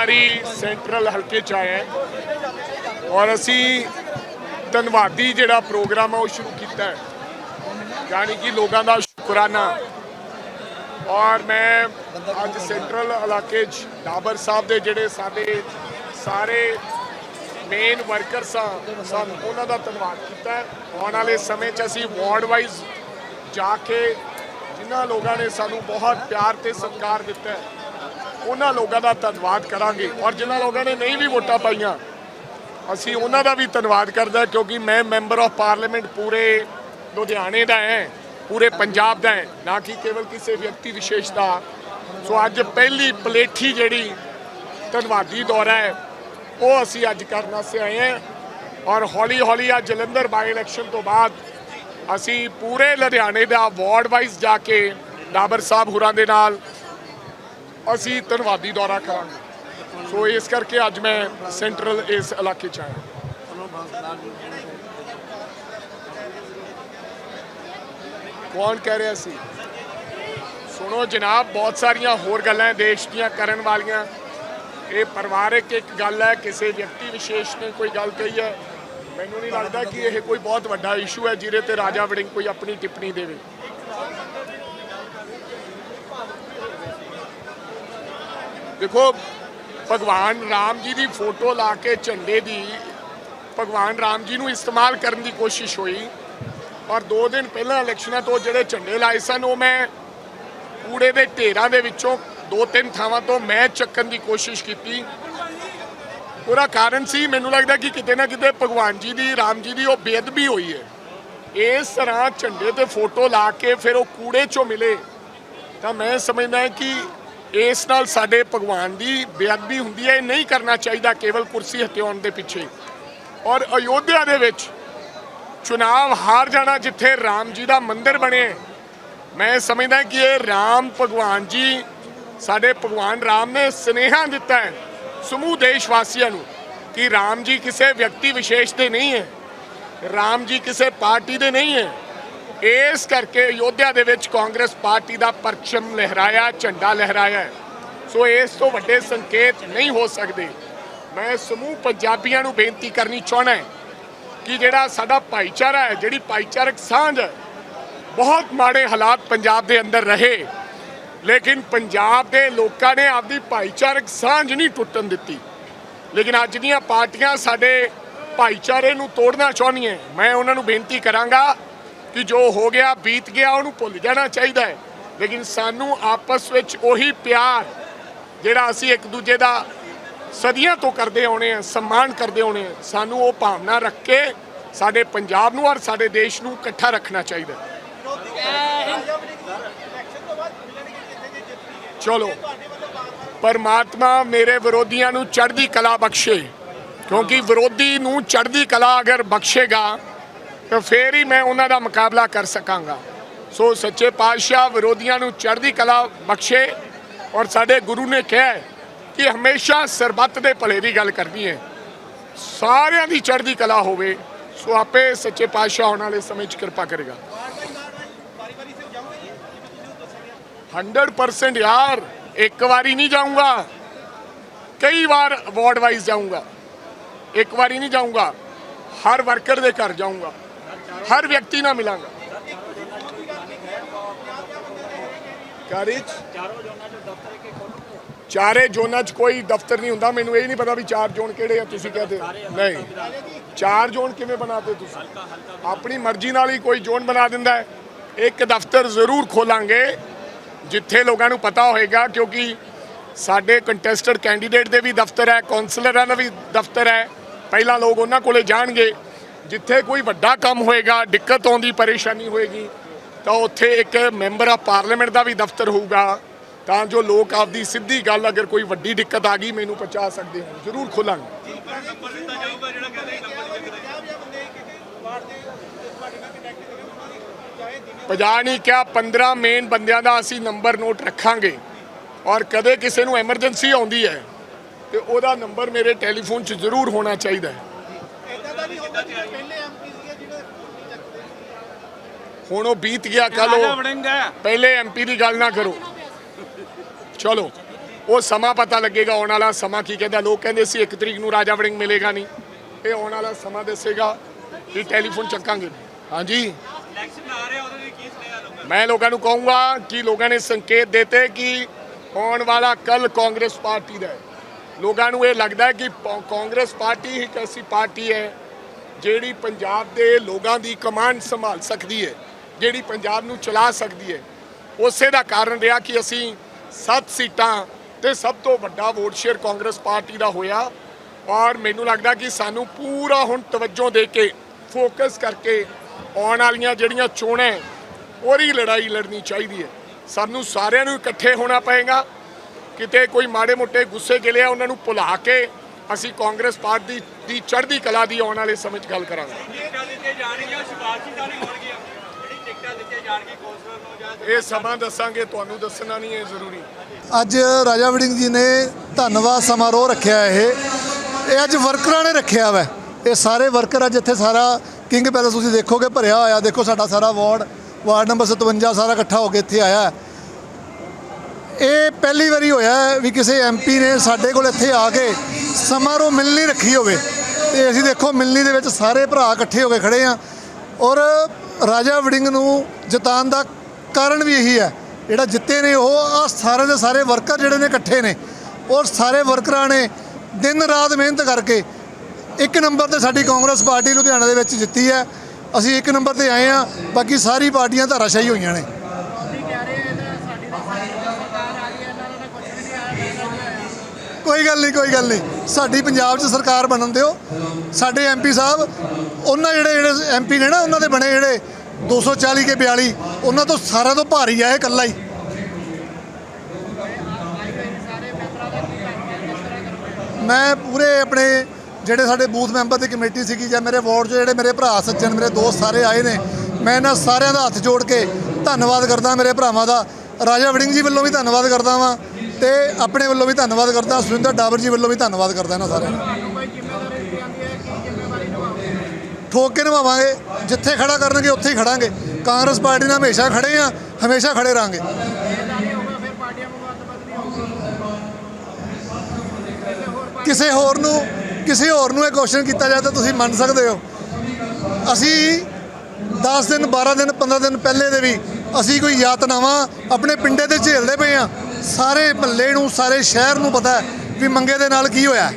ਵਾਰੀ ਸੈਂਟਰਲ ਹਲਕੇ ਚ ਆਇਆ ਔਰ ਅਸੀਂ ਧੰਨਵਾਦੀ ਜਿਹੜਾ ਪ੍ਰੋਗਰਾਮ ਹੈ ਉਹ ਸ਼ੁਰੂ ਕੀਤਾ ਹੈ। ਯਾਨੀ ਕਿ ਲੋਕਾਂ ਦਾ ਸ਼ੁਕਰਾਨਾ। ਔਰ ਮੈਂ ਅੱਜ ਸੈਂਟਰਲ ਇਲਾਕੇ 'ਚ ਡਾਬਰ ਸਾਹਿਬ ਦੇ ਜਿਹੜੇ ਸਾਡੇ ਸਾਰੇ ਮੇਨ ਵਰਕਰਸ ਆ, ਸਨ ਉਹਨਾਂ ਦਾ ਧੰਨਵਾਦ ਕੀਤਾ ਆਉਣ ਵਾਲੇ ਸਮੇਂ 'ਚ ਅਸੀਂ ਵਾਰਡ ਵਾਈਜ਼ ਜਾ ਕੇ ਜਿਨ੍ਹਾਂ ਲੋਕਾਂ ਨੇ ਸਾਨੂੰ ਬਹੁਤ ਪਿਆਰ ਤੇ ਸਤਿਕਾਰ ਦਿੱਤਾ ਹੈ ਉਹਨਾਂ ਲੋਕਾਂ ਦਾ ਧੰਨਵਾਦ ਕਰਾਂਗੇ ਔਰ ਜਿਨ੍ਹਾਂ ਲੋਕਾਂ ਨੇ ਨਹੀਂ ਵੀ ਵੋਟਾਂ ਪਾਈਆਂ, ਅਸੀਂ ਉਹਨਾਂ ਦਾ ਵੀ ਧੰਨਵਾਦ ਕਰਦਾ ਕਿਉਂਕਿ ਮੈਂ ਮੈਂਬਰ ਆਫ ਪਾਰਲੀਮੈਂਟ ਪੂਰੇ ਲੁਧਿਆਣੇ ਦਾ ਹੈ, ਪੂਰੇ ਪੰਜਾਬ ਦਾ ਹੈ, ਨਾ ਕਿ ਕੇਵਲ ਕਿਸੇ ਵਿਅਕਤੀ ਵਿਸ਼ੇਸ਼ ਦਾ। ਸੋ ਅੱਜ ਪਹਿਲੀ ਪਲੇਠੀ ਜਿਹੜੀ ਧੰਨਵਾਦੀ ਦੌਰਾ ਹੈ, ਉਹ ਅਸੀਂ ਅੱਜ ਕਰਨ ਵਾਸਤੇ ਆਏ ਹਾਂ ਔਰ ਹੌਲੀ ਹੌਲੀ ਆ ਜਲੰਧਰ ਬਾਈ ਇਲੈਕਸ਼ਨ ਤੋਂ ਬਾਅਦ ਅਸੀਂ ਪੂਰੇ ਲੁਧਿਆਣੇ ਦਾ ਵਾਰਡ ਵਾਈਜ਼ ਜਾ ਕੇ ਡਾਬਰ ਸਾਹਿਬ ਹੁਰਾਂ ਦੇ ਨਾਲ ਅਸੀਂ ਧੰਨਵਾਦੀ ਦੌਰਾ ਕਰਾਂਗੇ। ਸੋ ਇਸ ਕਰਕੇ ਅੱਜ ਮੈਂ ਸੈਂਟਰਲ ਇਸ ਇਲਾਕੇ ਚ ਆਇਆ। ਕੌਣ ਕਹਿ ਰਿਹਾ ਸੀ? ਸੁਣੋ ਜਨਾਬ, ਬਹੁਤ ਸਾਰੀਆਂ ਹੋਰ ਗੱਲਾਂ ਦੇਸ਼ ਦੀਆਂ ਕਰਨ ਵਾਲੀਆਂ। ਇਹ ਪਰਿਵਾਰਕ ਇੱਕ ਗੱਲ ਹੈ, ਕਿਸੇ ਵਿਅਕਤੀ ਵਿਸ਼ੇਸ਼ ਨੇ ਕੋਈ ਗੱਲ ਕਹੀ ਹੈ। ਮੈਨੂੰ ਨਹੀਂ ਲੱਗਦਾ ਕਿ ਇਹ ਕੋਈ ਬਹੁਤ ਵੱਡਾ ਇਸ਼ੂ ਹੈ, ਜਿਹਦੇ ਤੇ ਰਾਜਾ ਵੜਿੰਗ ਕੋਈ ਆਪਣੀ ਟਿੱਪਣੀ ਦੇਵੇ। ਦੇਖੋ, ਭਗਵਾਨ ਰਾਮ ਜੀ ਦੀ ਫੋਟੋ ਲਾ ਕੇ ਝੰਡੇ ਦੀ ਭਗਵਾਨ ਰਾਮ ਜੀ ਨੂੰ ਇਸਤੇਮਾਲ ਕਰਨ ਦੀ ਕੋਸ਼ਿਸ਼ ਹੋਈ। ਔਰ 2 ਦਿਨ ਪਹਿਲਾਂ ਇਲੈਕਸ਼ਨਾਂ ਤੋਂ ਜਿਹੜੇ ਝੰਡੇ ਲਾਏ ਸਨ, ਉਹ ਮੈਂ ਕੂੜੇ ਦੇ ਢੇਰਾਂ ਦੇ ਵਿੱਚੋਂ ਦੋ ਤਿੰਨ ਥਾਵਾਂ ਤੋਂ ਮੈਂ ਚੱਕਣ ਦੀ ਕੋਸ਼ਿਸ਼ ਕੀਤੀ। ਪੂਰਾ ਕਾਰਨ ਸੀ, ਮੈਨੂੰ ਲੱਗਦਾ ਕਿ ਕਿਤੇ ਨਾ ਕਿਤੇ ਭਗਵਾਨ ਜੀ ਦੀ, ਰਾਮ ਜੀ ਦੀ ਉਹ ਬੇਅਦਬੀ ਹੋਈ ਹੈ। ਇਸ ਤਰ੍ਹਾਂ ਝੰਡੇ ਤੇ ਫੋਟੋ ਲਾ ਕੇ ਫਿਰ ਉਹ ਕੂੜੇ ਚੋਂ ਮਿਲੇ। ਤਾਂ ਮੈਂ ਸਮਝਦਾ ਕਿ ਇਸ ਨਾਲ ਸਾਡੇ ਭਗਵਾਨ ਦੀ ਬੇਅਦਬੀ ਹੁੰਦੀ ਹੈ, ਇਹ ਨਹੀਂ ਕਰਨਾ ਚਾਹੀਦਾ, ਕੇਵਲ ਕੁਰਸੀ ਹਟਿਆਉਣ ਦੇ ਪਿੱਛੇ ਔਰ ਅਯੋਧਿਆ ਦੇ ਵਿੱਚ ਚੁਣਾਵ ਹਾਰ ਜਾਣਾ, ਜਿੱਥੇ ਰਾਮ ਜੀ ਦਾ ਮੰਦਿਰ ਬਣੇ, ਮੈਂ ਸਮਝਦਾ ਕਿ ਇਹ ਰਾਮ ਭਗਵਾਨ ਜੀ, ਸਾਡੇ ਭਗਵਾਨ ਰਾਮ ਨੇ ਸਨੇਹਾ ਦਿੱਤਾ ਹੈ, ਸਮੂਹ ਦੇਸ਼ ਵਾਸੀਆਂ ਨੂੰ, ਕਿ ਰਾਮ ਜੀ ਕਿਸੇ ਵਿਅਕਤੀ ਵਿਸ਼ੇਸ਼ ਦੇ ਨਹੀਂ ਹੈ, ਰਾਮ ਜੀ ਕਿਸੇ ਪਾਰਟੀ ਦੇ ਨਹੀਂ ਹੈ। ਇਸ ਕਰਕੇ ਅਯੋਧਿਆ ਦੇ ਵਿੱਚ ਕਾਂਗਰਸ ਪਾਰਟੀ ਦਾ ਪਰਚਮ ਲਹਿਰਾਇਆ, ਝੰਡਾ ਲਹਿਰਾਇਆ ਸੋ ਇਸ ਤੋਂ ਵੱਡੇ ਸੰਕੇਤ ਨਹੀਂ ਹੋ ਸਕਦੇ। ਮੈਂ ਸਮੂਹ ਪੰਜਾਬੀਆਂ ਨੂੰ ਬੇਨਤੀ ਕਰਨੀ ਚਾਹਣਾ ਹੈ ਕਿ ਜਿਹੜਾ ਸਾਡਾ ਭਾਈਚਾਰਾ ਹੈ, ਜਿਹੜੀ ਭਾਈਚਾਰਕ ਸਾਂਝ ਹੈ, ਬਹੁਤ ਮਾੜੇ ਹਾਲਾਤ ਪੰਜਾਬ ਦੇ ਅੰਦਰ ਰਹੇ। ਲੇਕਿਨ ਪੰਜਾਬ ਦੇ ਲੋਕਾਂ ਨੇ ਆਪਦੀ ਭਾਈਚਾਰਕ ਸਾਂਝ ਨਹੀਂ ਟੁੱਟਣ ਦਿੱਤੀ। ਲੇਕਿਨ ਅੱਜ ਦੀਆਂ ਪਾਰਟੀਆਂ ਸਾਡੇ ਭਾਈਚਾਰੇ ਨੂੰ ਤੋੜਨਾ ਚਾਹੁੰਦੀਆਂ ਮੈਂ ਉਹਨਾਂ ਨੂੰ ਬੇਨਤੀ ਕਰਾਂਗਾ ਕਿ ਜੋ ਹੋ ਗਿਆ, ਬੀਤ ਗਿਆ, ਉਹਨੂੰ ਭੁੱਲ ਜਾਣਾ ਚਾਹੀਦਾ ਹੈ। ਲੇਕਿਨ ਸਾਨੂੰ ਆਪਸ ਵਿੱਚ ਉਹੀ ਪਿਆਰ, ਜਿਹੜਾ ਅਸੀਂ ਇੱਕ ਦੂਜੇ ਦਾ ਸਦੀਆਂ ਤੋਂ ਕਰਦੇ ਆਉਣੇ ਆ ਸਨਮਾਨ ਕਰਦੇ ਆਉਣੇ ਆ ਸਾਨੂੰ ਉਹ ਭਾਵਨਾ ਰੱਖ ਕੇ ਸਾਡੇ ਪੰਜਾਬ ਨੂੰ ਔਰ ਸਾਡੇ ਦੇਸ਼ ਨੂੰ ਇਕੱਠਾ ਰੱਖਣਾ ਚਾਹੀਦਾ ਚਲੋ, ਪਰਮਾਤਮਾ ਮੇਰੇ ਵਿਰੋਧੀਆਂ ਨੂੰ ਚੜ੍ਹਦੀ ਕਲਾ ਬਖਸ਼ੇ, ਕਿਉਂਕਿ ਵਿਰੋਧੀ ਨੂੰ ਚੜ੍ਹਦੀ ਕਲਾ ਅਗਰ ਬਖਸ਼ੇਗਾ ਤਾਂ ਫੇਰ ਹੀ ਮੈਂ ਉਹਨਾਂ ਦਾ ਮੁਕਾਬਲਾ ਕਰ ਸਕਾਂਗਾ। ਸੋ ਸੱਚੇ ਪਾਤਸ਼ਾਹ ਵਿਰੋਧੀਆਂ ਨੂੰ ਚੜ੍ਹਦੀ ਕਲਾ ਬਖਸ਼ੇ ਔਰ ਸਾਡੇ ਗੁਰੂ ਨੇ ਕਿਹਾ ਕਿ ਹਮੇਸ਼ਾ ਸਰਬੱਤ ਦੇ ਭਲੇ ਦੀ ਗੱਲ ਕਰਨੀ ਹੈ। ਸਾਰਿਆਂ ਦੀ ਚੜ੍ਹਦੀ ਕਲਾ ਹੋਵੇ, ਸੋ ਆਪੇ ਸੱਚੇ ਪਾਤਸ਼ਾਹ ਆਉਣ ਵਾਲੇ ਸਮੇਂ 'ਚ ਕਿਰਪਾ ਕਰੇਗਾ। 100% ਯਾਰ, ਇੱਕ ਵਾਰੀ ਨਹੀਂ ਜਾਊਂਗਾ। ਕਈ ਵਾਰ ਵਾਰਡ ਵਾਈਜ਼ ਜਾਊਂਗਾ। ਇੱਕ ਵਾਰੀ ਨਹੀਂ ਜਾਊਂਗਾ। ਹਰ ਵਰਕਰ ਦੇ ਘਰ ਜਾਊਂਗਾ। ਹਰ ਵਿਅਕਤੀ ਨਾਲ ਮਿਲਾਂਗਾ। ਕਾਰਿਜ? ਚਾਰੇ ਜ਼ੋਨਾਂ 'ਚ ਕੋਈ ਦਫ਼ਤਰ ਨਹੀਂ ਹੁੰਦਾ। ਮੈਨੂੰ ਇਹ ਨਹੀਂ ਪਤਾ ਵੀ ਚਾਰ ਜ਼ੋਨ ਕਿਹੜੇ ਆ ਤੁਸੀਂ ਕਹਦੇ ਨਹੀਂ। ਚਾਰ ਜ਼ੋਨ ਕਿਵੇਂ ਬਣਾਤੇ ਤੁਸੀਂ? ਆਪਣੀ ਮਰਜ਼ੀ ਨਾਲ ਹੀ ਕੋਈ ਜ਼ੋਨ ਬਣਾ ਦਿੰਦਾ ਹੈ। ਇੱਕ ਦਫ਼ਤਰ ਜ਼ਰੂਰ ਖੋਲਾਂਗੇ ਜਿੱਥੇ ਲੋਕਾਂ ਨੂੰ ਪਤਾ ਹੋਏਗਾ ਕਿਉਂਕਿ ਸਾਡੇ ਕੰਟੈਸਟਡ ਕੈਂਡੀਡੇਟ ਦੇ ਵੀ ਦਫ਼ਤਰ ਹੈ ਕਾਉਂਸਲਰਾਂ ਦਾ ਵੀ ਦਫ਼ਤਰ ਹੈ। ਪਹਿਲਾਂ ਲੋਕ ਉਹਨਾਂ ਕੋਲੇ ਜਾਣਗੇ। ਜਿੱਥੇ ਕੋਈ ਵੱਡਾ ਕੰਮ ਹੋਏਗਾ, ਦਿੱਕਤ ਆਉਂਦੀ, ਪਰੇਸ਼ਾਨੀ ਹੋਏਗੀ, ਤਾਂ ਉੱਥੇ ਇੱਕ ਮੈਂਬਰ ਆਫ ਪਾਰਲੀਮੈਂਟ ਦਾ ਵੀ ਦਫ਼ਤਰ ਹੋਊਗਾ। ਤਾਂ ਜੋ ਲੋਕ ਆਪਦੀ ਸਿੱਧੀ ਗੱਲ ਅਗਰ ਕੋਈ ਵੱਡੀ ਦਿੱਕਤ ਆ ਗਈ, ਮੈਨੂੰ ਪਹੁੰਚਾ ਸਕਦੇ ਹੋ। ਜ਼ਰੂਰ ਖੋਲਾਂਗੇ। ਪੰਜਾਹ ਨਹੀਂ ਕਿਹਾ 15 ਮੇਨ ਬੰਦਿਆਂ ਦਾ ਅਸੀਂ ਨੰਬਰ ਨੋਟ ਰੱਖਾਂਗੇ। ਔਰ ਕਦੇ ਕਿਸੇ ਨੂੰ ਐਮਰਜੈਂਸੀ ਆਉਂਦੀ ਹੈ, ਤੇ ਉਹਦਾ ਨੰਬਰ ਮੇਰੇ ਟੈਲੀਫੋਨ 'ਚ ਜ਼ਰੂਰ ਹੋਣਾ ਚਾਹੀਦਾ ਹੈ। ਹੁਣ ਉਹ ਬੀਤ ਗਿਆ ਕੱਲ ਉਹ ਹੈ ਪਹਿਲੇ ਐਮਪੀ ਦੀ ਗੱਲ ਨਾ ਕਰੋ। ਚਲੋ ਉਹ ਸਮਾਂ ਪਤਾ ਲੱਗੇਗਾ ਆਉਣ ਵਾਲਾ ਸਮਾਂ ਕੀ ਕਹਿੰਦਾ। ਲੋਕ ਕਹਿੰਦੇ ਸੀ 1 ਤਰੀਕ ਨੂੰ ਰਾਜਾ ਵੜਿੰਗ ਮਿਲੇਗਾ ਨਹੀਂ। ਇਹ ਆਉਣ ਵਾਲਾ ਸਮਾਂ ਦੱਸੇਗਾ ਕਿ ਟੈਲੀਫੋਨ ਚੱਕਾਂਗੇ। ਹਾਂਜੀ। ਇਲੈਕਸ਼ਨ ਆ ਰਿਹਾ ਉਹਦੇ ਲਈ ਕੀ ਸੁਨੇਹਾ ਲੋਕਾਂ ਮੈਂ ਲੋਕਾਂ ਨੂੰ ਕਹੂੰਗਾ ਕਿ ਲੋਕਾਂ ਨੇ ਸੰਕੇਤ ਦਿੱਤੇ ਕਿ ਆਉਣ ਵਾਲਾ ਕੱਲ ਕਾਂਗਰਸ ਪਾਰਟੀ ਦਾ ਹੈ। ਲੋਕਾਂ ਨੂੰ ਇਹ ਲੱਗਦਾ ਹੈ ਕਿ ਕਾਂਗਰਸ ਪਾਰਟੀ ਇੱਕ ਐਸੀ ਪਾਰਟੀ ਹੈ ਜਿਹੜੀ ਪੰਜਾਬ ਦੇ ਲੋਕਾਂ ਦੀ ਕਮਾਂਡ ਸੰਭਾਲ ਸਕਦੀ ਹੈ, ਜਿਹੜੀ ਪੰਜਾਬ ਨੂੰ ਚਲਾ ਸਕਦੀ ਹੈ, ਉਸੇ ਦਾ ਕਾਰਨ ਰਿਹਾ ਕਿ ਅਸੀਂ 7 ਸੀਟਾਂ ਤੇ ਸਭ ਤੋਂ ਵੱਡਾ ਵੋਟ ਸ਼ੇਅਰ ਕਾਂਗਰਸ ਪਾਰਟੀ ਦਾ ਹੋਇਆ ਔਰ ਮੈਨੂੰ ਲੱਗਦਾ ਕਿ ਸਾਨੂੰ ਪੂਰਾ ਹੁਣ ਤਵੱਜੋ ਦੇ ਕੇ ਫੋਕਸ ਕਰਕੇ ਆਉਣ ਵਾਲੀਆਂ ਜਿਹੜੀਆਂ ਚੋਣਾਂ ਉਹਦੀ ਲੜਾਈ ਲੜਨੀ ਚਾਹੀਦੀ ਹੈ। ਸਾਨੂੰ ਸਾਰਿਆਂ ਨੂੰ ਇਕੱਠੇ ਹੋਣਾ ਪਏਗਾ, ਕਿਤੇ ਕੋਈ ਮਾੜੇ ਮੋਟੇ ਗੁੱਸੇ ਗਿਲੇ ਆ, ਉਹਨਾਂ ਨੂੰ ਭੁਲਾ ਕੇ ਅਸੀਂ ਕਾਂਗਰਸ ਪਾਰਟੀ ਦੀ ਚੜ੍ਹਦੀ ਕਲਾ ਦੀ ਆਉਣ ਵਾਲੇ ਸਮੇਂ 'ਚ ਗੱਲ ਕਰਾਂਗੇ। ਇਹ ਸਮਾਂ ਦੱਸਾਂਗੇ ਤੁਹਾਨੂੰ ਦੱਸਣਾ ਨਹੀਂ ਹੈ ਜ਼ਰੂਰੀ। ਅੱਜ ਰਾਜਾ ਵੜਿੰਗ ਜੀ ਨੇ ਧੰਨਵਾਦ ਸਮਾਰੋਹ ਰੱਖਿਆ ਇਹ। ਇਹ ਅੱਜ ਵਰਕਰਾਂ ਨੇ ਰੱਖਿਆ ਵਾ। ਇਹ ਸਾਰੇ ਵਰਕਰ ਅੱਜ ਇੱਥੇ ਸਾਰਾ ਕਿੰਗ ਪੈਲਸ ਤੁਸੀਂ ਦੇਖੋਗੇ ਭਰਿਆ ਹੋਇਆ। ਦੇਖੋ ਸਾਡਾ ਸਾਰਾ ਵਾਰਡ ਵਾਰਡ ਨੰਬਰ 57 ਸਾਰਾ ਇਕੱਠਾ ਹੋ ਕੇ ਇੱਥੇ ਆਇਆ। ਹੈ। ਇਹ ਪਹਿਲੀ ਵਾਰੀ ਹੋਇਆ ਵੀ ਕਿਸੇ ਐਮਪੀ ਨੇ ਸਾਡੇ ਕੋਲ ਇੱਥੇ ਆ ਕੇ ਸਮਾਰੋਹ ਮਿਲਣੀ ਰੱਖੀ ਹੋਵੇ। ਤੇ ਅਸੀਂ ਦੇਖੋ ਮਿਲਣੀ ਦੇ ਵਿੱਚ ਸਾਰੇ ਭਰਾ ਇਕੱਠੇ ਹੋ ਕੇ ਖੜੇ ਆ ਔਰ ਰਾਜਾ ਵੜਿੰਗ ਨੂੰ ਜਿਤਾਉਣ ਦਾ ਕਾਰਨ ਵੀ ਇਹੀ ਹੈ। ਜਿਹੜਾ ਜਿੱਤੇ ਨੇ ਉਹ ਆ ਸਾਰੇ ਦੇ ਸਾਰੇ ਵਰਕਰ ਜਿਹੜੇ ਨੇ ਇਕੱਠੇ ਨੇ। ਔਰ ਸਾਰੇ ਵਰਕਰਾਂ ਨੇ ਦਿਨ ਰਾਤ ਮਿਹਨਤ ਕਰਕੇ ਇੱਕ ਨੰਬਰ ਤੇ ਸਾਡੀ ਕਾਂਗਰਸ ਪਾਰਟੀ ਲੁਧਿਆਣਾ ਦੇ ਵਿੱਚ ਜਿੱਤੀ ਹੈ। ਅਸੀਂ ਇੱਕ ਨੰਬਰ ਤੇ ਆਏ ਆ ਬਾਕੀ ਸਾਰੀ ਪਾਰਟੀਆਂ ਧਾਰਾਸ਼ਾਹੀ ਹੋਈਆਂ ਨੇ। ਕੋਈ ਗੱਲ ਨਹੀਂ, ਕੋਈ ਗੱਲ ਨਹੀਂ। ਸਾਡੀ ਪੰਜਾਬ 'ਚ ਸਰਕਾਰ ਬਣਨ ਦਿਓ। ਸਾਡੇ ਐਮਪੀ ਸਾਹਿਬ, ਉਹਨਾਂ ਜਿਹੜੇ ਜਿਹੜੇ ਐਮਪੀ ਨੇ ਨਾ, ਉਹਨਾਂ ਦੇ ਬਣੇ ਜਿਹੜੇ 240 ਕੇ 42 ਉਹਨਾਂ ਤੋਂ ਸਾਰਿਆਂ ਤੋਂ ਭਾਰੀ ਆ ਇਹ ਇਕੱਲਾ ਹੀ। ਮੈਂ ਪੂਰੇ ਆਪਣੇ ਜਿਹੜੇ ਸਾਡੇ ਬੂਥ ਮੈਂਬਰ ਦੀ ਕਮੇਟੀ ਸੀਗੀ ਜਾਂ ਮੇਰੇ ਵਾਰਡ 'ਚ ਜਿਹੜੇ ਮੇਰੇ ਭਰਾ ਸੱਜਣ, ਮੇਰੇ ਦੋਸਤ ਸਾਰੇ ਆਏ ਨੇ, ਮੈਂ ਇਹਨਾਂ ਸਾਰਿਆਂ ਦਾ ਹੱਥ ਜੋੜ ਕੇ ਧੰਨਵਾਦ ਕਰਦਾ ਮੇਰੇ ਭਰਾਵਾਂ ਦਾ। ਰਾਜਾ ਵੜਿੰਗ ਜੀ ਵੱਲੋਂ ਵੀ ਧੰਨਵਾਦ ਕਰਦਾ ਵਾਂ। ਤੇ ਆਪਣੇ ਵੱਲੋਂ ਵੀ ਧੰਨਵਾਦ ਕਰਦਾ, ਸੁਰਿੰਦਰ ਡਾਬਰ ਜੀ ਵੱਲੋਂ ਵੀ ਧੰਨਵਾਦ ਕਰਦਾ ਇਹਨਾਂ ਸਾਰਿਆਂ ਨੂੰ। ਠੋਕ ਕੇ ਨਿਭਾਵਾਂਗੇ, ਜਿੱਥੇ ਖੜਾ ਕਰਨਗੇ, ਉੱਥੇ ਹੀ ਖੜਾਂਗੇ। ਕਾਂਗਰਸ ਪਾਰਟੀ ਨਾਲ ਹਮੇਸ਼ਾ ਖੜੇ ਆ, ਹਮੇਸ਼ਾ ਖੜੇ ਰਹਾਂਗੇ। ਕਿਸੇ ਹੋਰ ਨੂੰ, ਕਿਸੇ ਹੋਰ ਨੂੰ ਇਹ ਕੁਐਸਚਨ ਕੀਤਾ ਜਾਏ ਤਾਂ ਤੁਸੀਂ ਮੰਨ ਸਕਦੇ ਹੋ। ਅਸੀਂ 10 ਦਿਨ 12 ਦਿਨ 15 ਦਿਨ ਪਹਿਲੇ ਦੇ ਵੀ ਅਸੀਂ ਕੋਈ ਯਾਤਨਾਵਾਂ ਆਪਣੇ ਪਿੰਡੇ ਤੇ ਝੇਲਦੇ ਪਏ ਆ। ਸਾਰੇ ਮਹੱਲੇ ਨੂੰ ਸਾਰੇ ਸ਼ਹਿਰ ਨੂੰ ਪਤਾ ਵੀ ਮੰਗੇ ਦੇ ਨਾਲ ਕੀ ਹੋਇਆ।